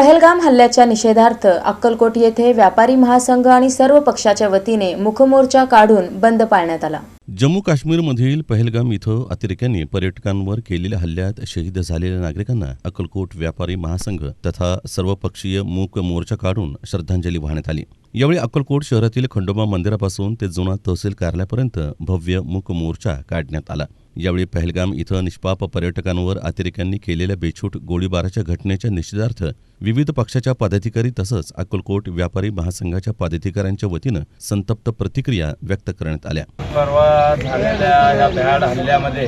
पहलगाम हल्ल्याच्या निषेधार्थ अक्कलकोट येथे व्यापारी महासंघ आणि सर्व पक्षाच्या वतीने मुखमोर्चा काढून बंद पाळण्यात आला. जम्मू काश्मीरमधील पहलगाम इथं अतिरेक्यांनी पर्यटकांवर केलेल्या हल्ल्यात शहीद झालेल्या नागरिकांना अक्कलकोट व्यापारी महासंघ तथा सर्वपक्षीय मूक मोर्चा काढून श्रद्धांजली वाहण्यात आली. यावेळी अक्कलकोट शहरातील खंडोबा मंदिरापासून ते जुना तहसील कार्यालयापर्यंत भव्य मूक मोर्चा काढण्यात आला. यावेळी पहलगाम इथं निष्पाप पर्यटकांवर अतिरेक्यांनी केलेल्या बेछूट गोळीबाराच्या घटनेच्या निषेधार्थ विविध पक्षाच्या पदाधिकारी तसंच अक्कलकोट व्यापारी महासंघाच्या पदाधिकाऱ्यांच्या वतीनं संतप्त प्रतिक्रिया व्यक्त करण्यात आल्या. परवा झालेल्या या भ्याड हल्ल्यामध्ये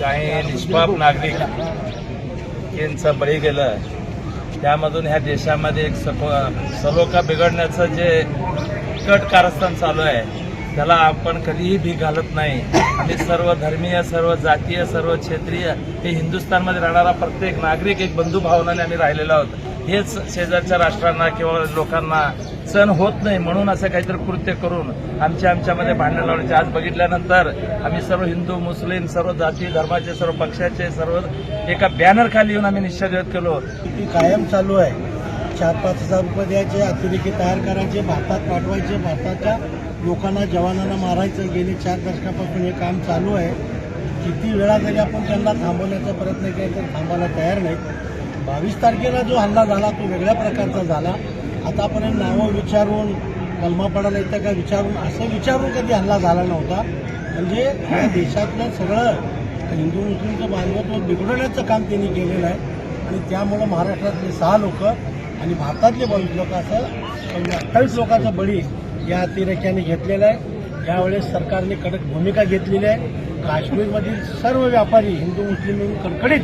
काही निष्पाप नागरिक यांचं बळी गेलं. त्यामधून ह्या देशामध्ये एक सखो सलोखा बिघडण्याचं जे कट कारस्थान चालू आहे त्याला आपण कधीही भी घालत नाही. आणि सर्व धर्मीय सर्व जातीय सर्व क्षेत्रीय हे हिंदुस्थानमध्ये राहणारा प्रत्येक नागरिक एक बंधू भावनाने आम्ही राहिलेलो आहोत. हेच शेजारच्या राष्ट्रांना किंवा लोकांना सण होत नाही म्हणून असं काहीतरी कृत्य करून आमच्या आमच्यामध्ये भांडण लावण्याचे. आज बघितल्यानंतर आम्ही सर्व हिंदू मुस्लिम सर्व जाती धर्माचे सर्व पक्षाचे सर्व एका बॅनर खाली येऊन आम्ही निश्चय व्यक्त केलो. ती कायम चालू आहे. चार पाच हजार रुपये द्यायचे अतिरेकी तयार करायचे भारतात पाठवायचे भारताच्या लोकांना जवानांना मारायचं. गेले चार दशकापासून हे काम चालू आहे. किती वेळा जरी आपण त्यांना थांबवण्याचा प्रयत्न केला तर थांबायला तयार नाही. बावीस तारखेला जो हल्ला झाला तो वेगळ्या प्रकारचा झाला. आतापर्यंत नावं विचारून कलमा पडायला येतं का विचारून असं विचारून कधी हल्ला झाला नव्हता. म्हणजे या देशातलं सगळं हिंदू मुस्लिमचं बांधवत्व बिघडवण्याचं काम त्यांनी केलेलं आहे. आणि त्यामुळं महाराष्ट्रातले सहा लोक आणि भारतातले बावीस लोक असं अठ्ठावीस लोकांचा बळी या अतिरेक्याने घेतलेला आहे. यावेळेस सरकारने कडक भूमिका घेतलेली आहे. काश्मीरमधील सर्व व्यापारी हिंदू मुस्लिम म्हणून कडकडीत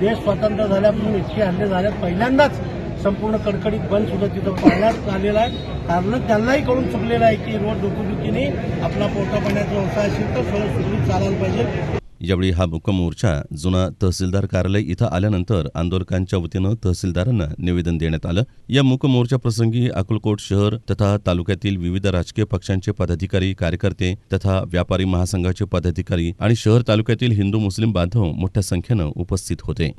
देश स्वतंत्र झाल्यापासून इतके हल्ले झाल्यात पहिल्यांदाच संपूर्ण कडकडीत बंद सुद्धा तिथं पाळण्यात आलेला आहे. कारण त्यांनाही कळून चुकलेलं आहे की रोड डोकुदुकीने आपला पोटा पाण्याचा व्यवसाय असेल तर सगळं सुरळीत चालायला पाहिजे. यावेळी हा मुकमोर्चा जुना तहसीलदार कार्यालय इथं आल्यानंतर आंदोलकांच्या वतीनं तहसीलदारांना निवेदन देण्यात आलं. या मुकमोर्चा प्रसंगी अकोलकोट शहर तथा तालुक्यातील विविध राजकीय पक्षांचे पदाधिकारी कार्यकर्ते तथा व्यापारी महासंघाचे पदाधिकारी आणि शहर तालुक्यातील हिंदू मुस्लिम बांधव मोठ्या संख्येनं उपस्थित होते.